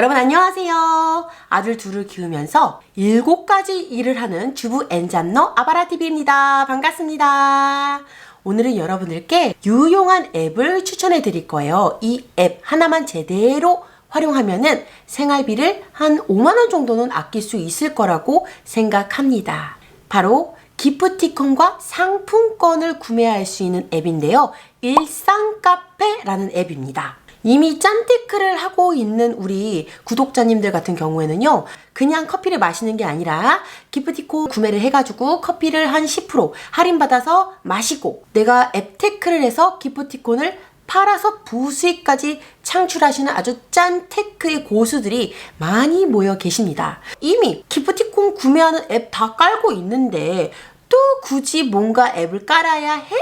여러분 안녕하세요. 아들 둘을 키우면서 일곱 가지 일을 하는 주부 엔잡너 아바라TV입니다. 반갑습니다. 오늘은 여러분들께 유용한 앱을 추천해 드릴 거예요. 이 앱 하나만 제대로 활용하면은 생활비를 한 5만원 정도는 아낄 수 있을 거라고 생각합니다. 바로 기프티콘과 상품권을 구매할 수 있는 앱인데요. 일상카페라는 앱입니다. 이미 짠테크를 하고 있는 우리 구독자님들 같은 경우에는요, 그냥 커피를 마시는 게 아니라 기프티콘 구매를 해가지고 커피를 한 10% 할인받아서 마시고 내가 앱테크를 해서 기프티콘을 팔아서 부수익까지 창출하시는 아주 짠 테크의 고수들이 많이 모여 계십니다. 이미 기프티콘 구매하는 앱 다 깔고 있는데 또 굳이 뭔가 앱을 깔아야 해?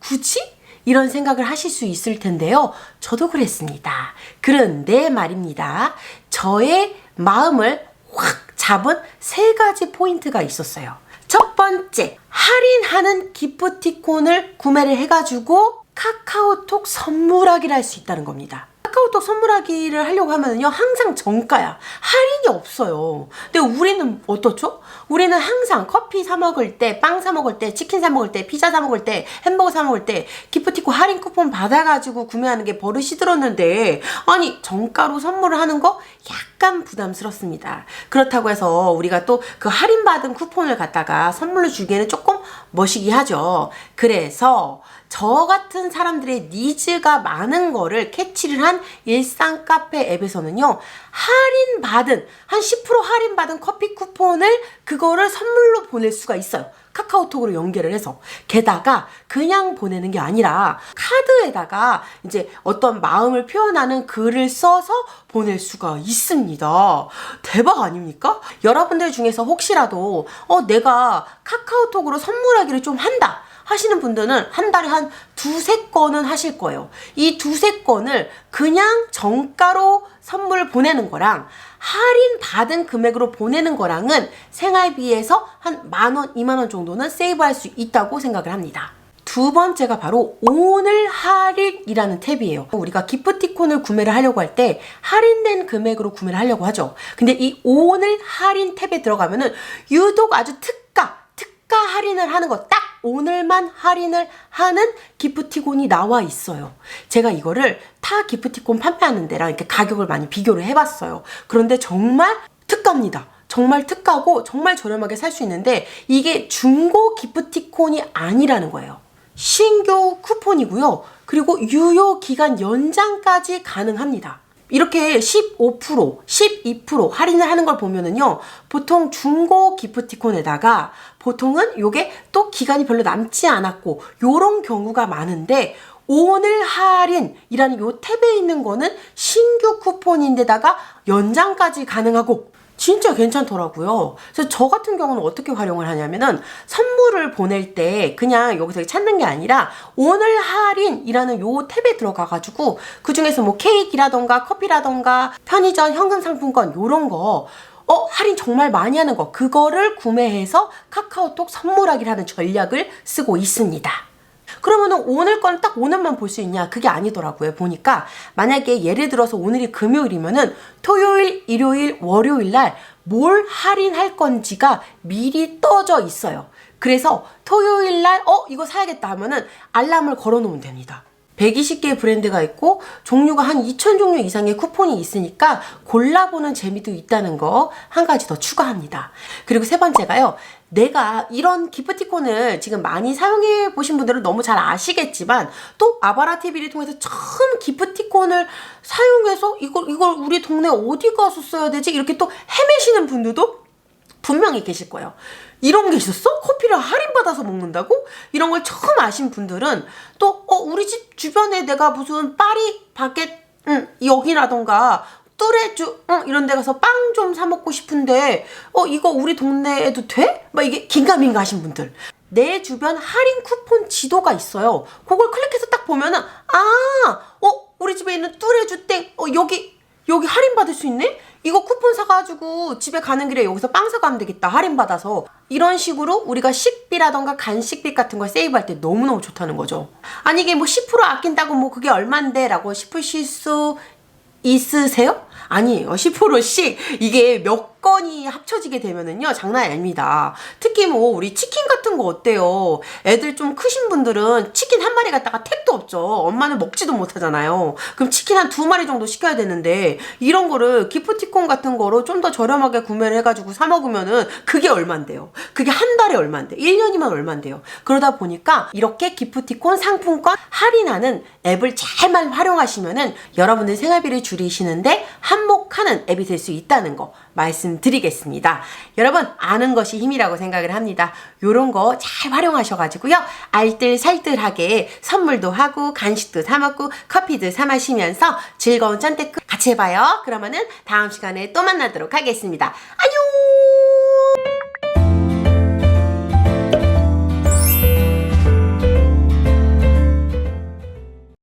굳이? 이런 생각을 하실 수 있을 텐데요. 저도 그랬습니다. 그런데 말입니다. 저의 마음을 확 잡은 세 가지 포인트가 있었어요. 첫 번째, 할인하는 기프티콘을 구매를 해가지고 카카오톡 선물하기를 할 수 있다는 겁니다. 카카오톡 선물하기를 하려고 하면요 항상 정가야. 할인이 없어요. 근데 우리는 어떻죠? 우리는 항상 커피 사 먹을 때, 빵 사 먹을 때, 치킨 사 먹을 때, 피자 사 먹을 때, 햄버거 사 먹을 때 기프티콘 할인 쿠폰 받아가지고 구매하는 게 버릇이 들었는데 아니 정가로 선물을 하는 거 약간 부담스럽습니다. 그렇다고 해서 우리가 또 그 할인받은 쿠폰을 갖다가 선물로 주기에는 조금 멋이기 하죠. 그래서 저 같은 사람들의 니즈가 많은 거를 캐치를 한 일상 카페 앱에서는요, 할인받은, 한 10% 할인받은 커피 쿠폰을 그거를 선물로 보낼 수가 있어요. 카카오톡으로 연결을 해서. 게다가 그냥 보내는 게 아니라 카드에다가 이제 어떤 마음을 표현하는 글을 써서 보낼 수가 있습니다. 대박 아닙니까? 여러분들 중에서 혹시라도 어, 내가 카카오톡으로 선물하기를 좀 한다. 하시는 분들은 한 달에 한 두세 건은 하실 거예요. 이 두세 건을 그냥 정가로 선물 보내는 거랑 할인 받은 금액으로 보내는 거랑은 생활비에서 한 만 원, 이만 원 정도는 세이브할 수 있다고 생각을 합니다. 두 번째가 바로 오늘 할인이라는 탭이에요. 우리가 기프티콘을 구매를 하려고 할 때 할인된 금액으로 구매를 하려고 하죠. 근데 이 오늘 할인 탭에 들어가면은 유독 아주 특가, 특가 할인을 하는 거딱 오늘만 할인을 하는 기프티콘이 나와 있어요. 제가 이거를 타 기프티콘 판매하는 데랑 이렇게 가격을 많이 비교를 해봤어요. 그런데 정말 특가입니다. 정말 특가고 정말 저렴하게 살 수 있는데 이게 중고 기프티콘이 아니라는 거예요. 신규 쿠폰이고요. 그리고 유효 기간 연장까지 가능합니다. 이렇게 15%, 12% 할인을 하는 걸 보면은요, 보통 중고 기프티콘에다가 보통은 요게 또 기간이 별로 남지 않았고, 요런 경우가 많은데, 오늘 할인이라는 요 탭에 있는 거는 신규 쿠폰인데다가 연장까지 가능하고, 진짜 괜찮더라고요. 그래서 저 같은 경우는 어떻게 활용을 하냐면은 선물을 보낼 때 그냥 여기서 찾는 게 아니라 오늘 할인이라는 요 탭에 들어가가지고 그 중에서 뭐 케이크라던가 커피라던가 편의점 현금 상품권 요런 거 어, 할인 정말 많이 하는 거, 그거를 구매해서 카카오톡 선물하기를 하는 전략을 쓰고 있습니다. 그러면은 오늘 건 딱 오늘만 볼 수 있냐? 그게 아니더라고요. 보니까 만약에 예를 들어서 오늘이 금요일이면은 토요일, 일요일, 월요일 날 뭘 할인할 건지가 미리 떠져 있어요. 그래서 토요일 날 어, 이거 사야겠다 하면은 알람을 걸어 놓으면 됩니다. 120개의 브랜드가 있고 종류가 한 2,000 종류 이상의 쿠폰이 있으니까 골라보는 재미도 있다는 거 한 가지 더 추가합니다. 그리고 세 번째가요. 내가 이런 기프티콘을 지금 많이 사용해 보신 분들은 너무 잘 아시겠지만 또 아바라 TV를 통해서 처음 기프티콘을 사용해서 이걸 이걸 우리 동네 어디 가서 써야 되지? 이렇게 또 헤매시는 분들도 분명히 계실 거예요. 이런 게 있었어? 커피를 할인받아서 먹는다고? 이런 걸 처음 아신 분들은 또, 어, 우리 집 주변에 내가 무슨 파리 바켓, 응, 여기라던가, 뚜레쥬, 응, 이런 데 가서 빵 좀 사 먹고 싶은데, 어, 이거 우리 동네에도 돼? 막 이게 긴가민가 하신 분들. 내 주변 할인 쿠폰 지도가 있어요. 그걸 클릭해서 딱 보면은, 아, 어, 우리 집에 있는 뚜레쥬 땡, 어, 여기, 여기 할인 받을 수 있네? 이거 쿠폰 사가지고 집에 가는 길에 여기서 빵 사가면 되겠다. 할인받아서. 이런 식으로 우리가 식비라던가 간식비 같은 걸 세이브할 때 너무너무 좋다는 거죠. 아니, 이게 뭐 10% 아낀다고 뭐 그게 얼만데? 라고 싶으실 수 있으세요? 아니에요. 10%씩 이게 몇 건이 합쳐지게 되면은요, 장난이 아닙니다. 특히 뭐, 우리 치킨 같은 거 어때요? 애들 좀 크신 분들은 치킨 한 마리 갖다가 택도 없죠. 엄마는 먹지도 못하잖아요. 그럼 치킨 한 두 마리 정도 시켜야 되는데, 이런 거를 기프티콘 같은 거로 좀 더 저렴하게 구매를 해가지고 사 먹으면은 그게 얼만데요? 그게 한 달에 얼만데? 1년이면 얼만데요? 그러다 보니까 이렇게 기프티콘 상품권 할인하는 앱을 잘만 활용하시면은 여러분들 생활비를 줄이시는데 한몫하는 앱이 될 수 있다는 거 말씀 드리겠습니다. 여러분 아는 것이 힘이라고 생각을 합니다. 요런 거 잘 활용하셔가지고요. 알뜰살뜰하게 선물도 하고 간식도 사 먹고 커피도 사 마시면서 즐거운 짠테크 같이 해봐요. 그러면은 다음 시간에 또 만나도록 하겠습니다.